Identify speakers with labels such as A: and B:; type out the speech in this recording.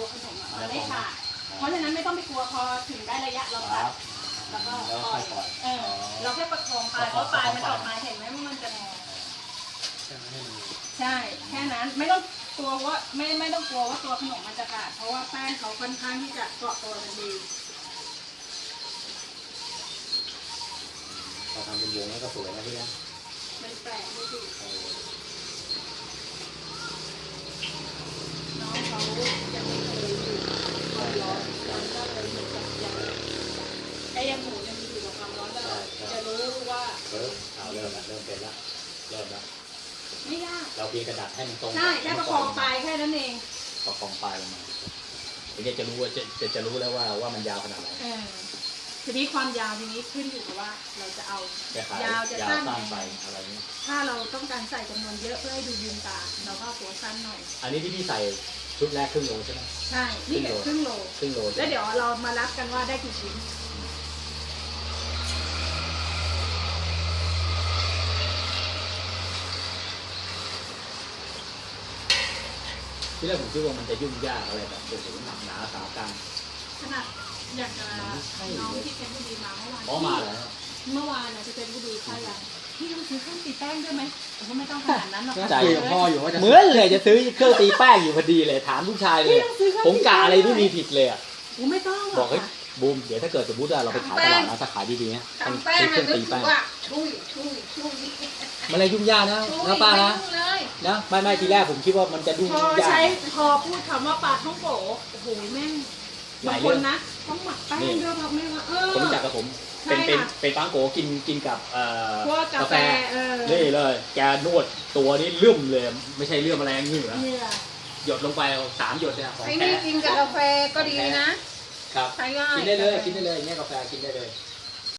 A: ตัวขนมอะมันไม่ขาดเพราะฉะนั้นไม่ต้องไปกลัวพอถึงได้ระยะเรา
B: ค
A: ตั
B: รั
A: ด
B: บ
A: แล้วก็
B: แล้ว
A: ปล่
B: ค่
A: อ
B: อยยปล่อย
A: เออเราแค่ประคองปลายเพราะปลายมันออกมาเห็นไหมว่ามันจะงอใช่แค่นั้นไม่ต้องกลัวว่าไม่ไม่ต้องกลัวว่าตัวขนมมันจะขาดเพราะว่าแป้งเขาค่อนข้างที่จะเกาะตัวกันดี
B: พอทำเป็นวงแล้วก็สวยนะพี่นะ
A: มันแปลกไม่ดีน้องเขายังไม่เคยอยู่ความร้อนมันก็เลยเหมือนกับยังไอ้อยังหมูยังมีอยู่กับความร้อนตลอดจะรู้ว่า
B: เริ่มเอาเริ่มละเริ่มเป็นละเริ่มละ
A: ไม่ยาก
B: เราเพียงกระดาษให้มันตรง
A: ใช่แค่ประคองปลายแค่นั้นเอง
B: ประคองปลายลงมาทีนี้จะรู้ว่าจะจะจะรู้แล้วว่าว่ามันยาวขนาดไหน
A: เออทีนี้ความยาวทีนี้ขึ้นอยู่กับว่า เราจะเอา
B: จะขาย
A: ยาวจะ
B: ยาว
A: สั้น
B: สั้นไปอะไรเงี้ย
A: ถ้าเราต้องการใส่จำนวนเยอะเพื่อให้ดูยืนตาเราก็เอาหัวสั้นหน่อย
B: อันนี้ที่พี่ใส่ชุดแรกครึ่งโลใช่ไหม
A: ใช่นี่เป็นครึ่งโล
B: ครึ่งโล
A: แล้วเดี๋ยวเรามารับกันว่าได้กี่ชิ้น
B: ที่แรกผมคิดว่ามันจะยุ่งยากอะไรแบบโอ้โหหนักหนาสาการ
A: ขนาดอย่างกับน้องที่เพชรบุรีมาเมื่อวาน
B: เพราะมาแล้ว
A: เมื่อวานนะที่เพชรบุรีใช่ยังพี่ต้องซื้อเครื่องตีแป้งด้วยไหมผมก็ไม่ต้องขนาดนั้นหรอก
B: ใจ
A: คุย
B: กั
A: กั
B: บบพ่
A: พ่
B: อ
A: อ
B: อ
A: อยู่
B: ยู่ว่าจะเหมือนเลยจะซื้อเครื่องตีแป้งอยู่พอดีเลยถามลูกชายเลย
A: พี่ต้องซื้อเครื่อง
B: ผมกะอะไรไม่มีผิดเลยอะ
A: ผมไม่ต้องหร
B: บ
A: อ
B: อกกเฮ้ยบูมเดี๋ยวถ้าเกิดสมมติว่าเราไปขายตลาดนะถ้าขายดีๆนะต้อง
C: ทำแป้ง
B: ซื้อเค
C: มั
B: รื่อนง
C: นึ
B: ตี
C: กถึ
B: แป้
C: ง
B: ง
C: ว่าชุยชุยชุย
B: มันอะไรยุ่งยากนะ
C: ชุย
B: นะป้านะ
C: ไม่รู้เลย
B: นะไม่ไม่ทีแรกผมคิดว่ามันจะยุ่ง
A: พอยา
B: ก
A: ใช้พอพูดคำว่าปลาท่องโกโอ้โหแม่ง
B: ห
A: บา
B: ลางย
A: ค
B: เรื่อนง
A: นะต้องหมักแป้งด้วยเพราะไม่ว่าเออ
B: คนรู้จักกับผม
A: ใช่
B: เป็นเป็น
A: ค่ะ
B: เป็นปังโกกินกินกับเอ่อ
A: พวกกาแฟเออ
B: นี่เลยแกนวดตัวนี้เลื่อมเลย ไม่ใช่เลื่อมอะไรเหงื่อ
A: เนี่ย
B: หยดลงไปสามหยดเนี่ยของ
C: ไอ้
B: แท้
C: นี่กินกับกาแฟก็ดีนะ
B: ครับ
C: ใช้ง่าย
B: กินได้เลยกินได้เลยเนี่ยกาแฟกินได้เลย
A: ใ